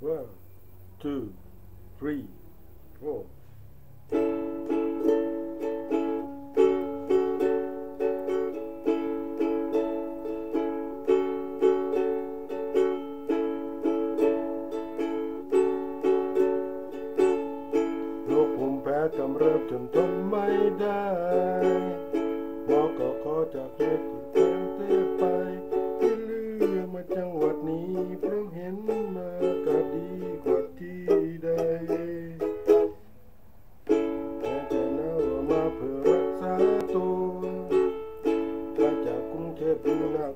One, two, three, four. แพ้กำเริบจนทนไม่ได้หมอก็ขอจากเล็ก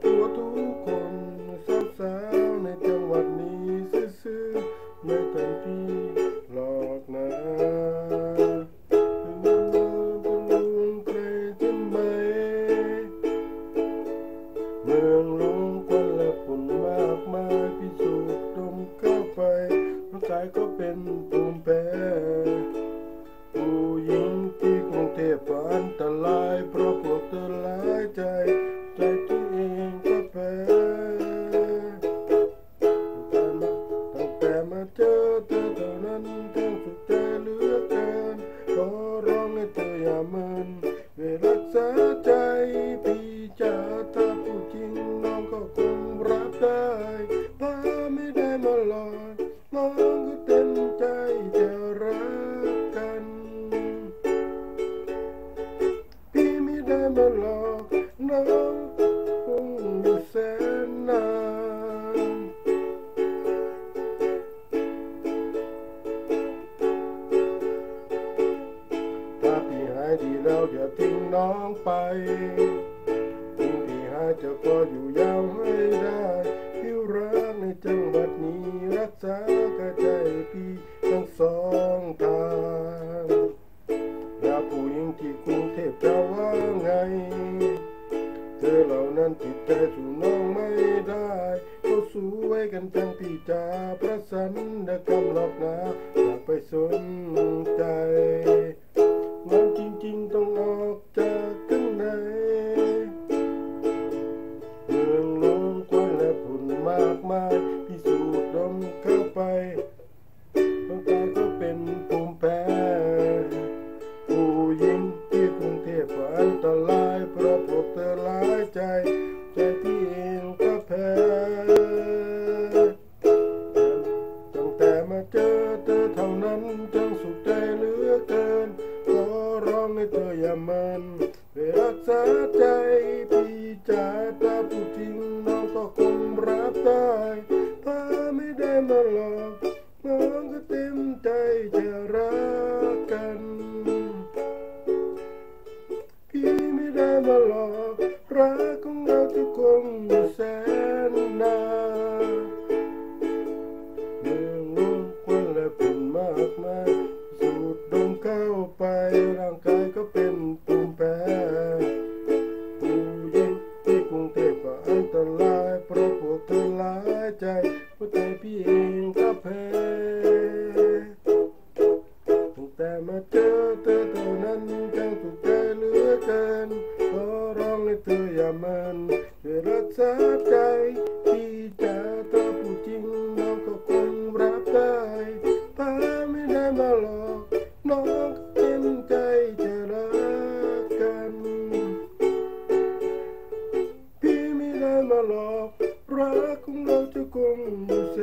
pro outro da da da da da ดีแล้วอย่าทิ้งน้องไปทิ้งที่หาจะก็อยู่ยาวให้ได้พี่รักในจังหวัดนี้รักษากระใจพี่ทั้งสองทางอย่าผู้หญิงที่กรุงเทพจะว่าไง เธอเหล่านั้นติดใจสู่น้องไม่ได้เขาสวยกันจังพี่จ๋าประสันดกรรมหลอกนะอยากไปสนใจ distinto ันจะรักษาใจที่จะต้าผู้จริงน้องก็คงรับได้ถ้าไม่ได้มาหลอกน้องก็เต็มใจจะรักกัน พี่ไม่ได้มาหลอกรักของเราจะคงอยู่แส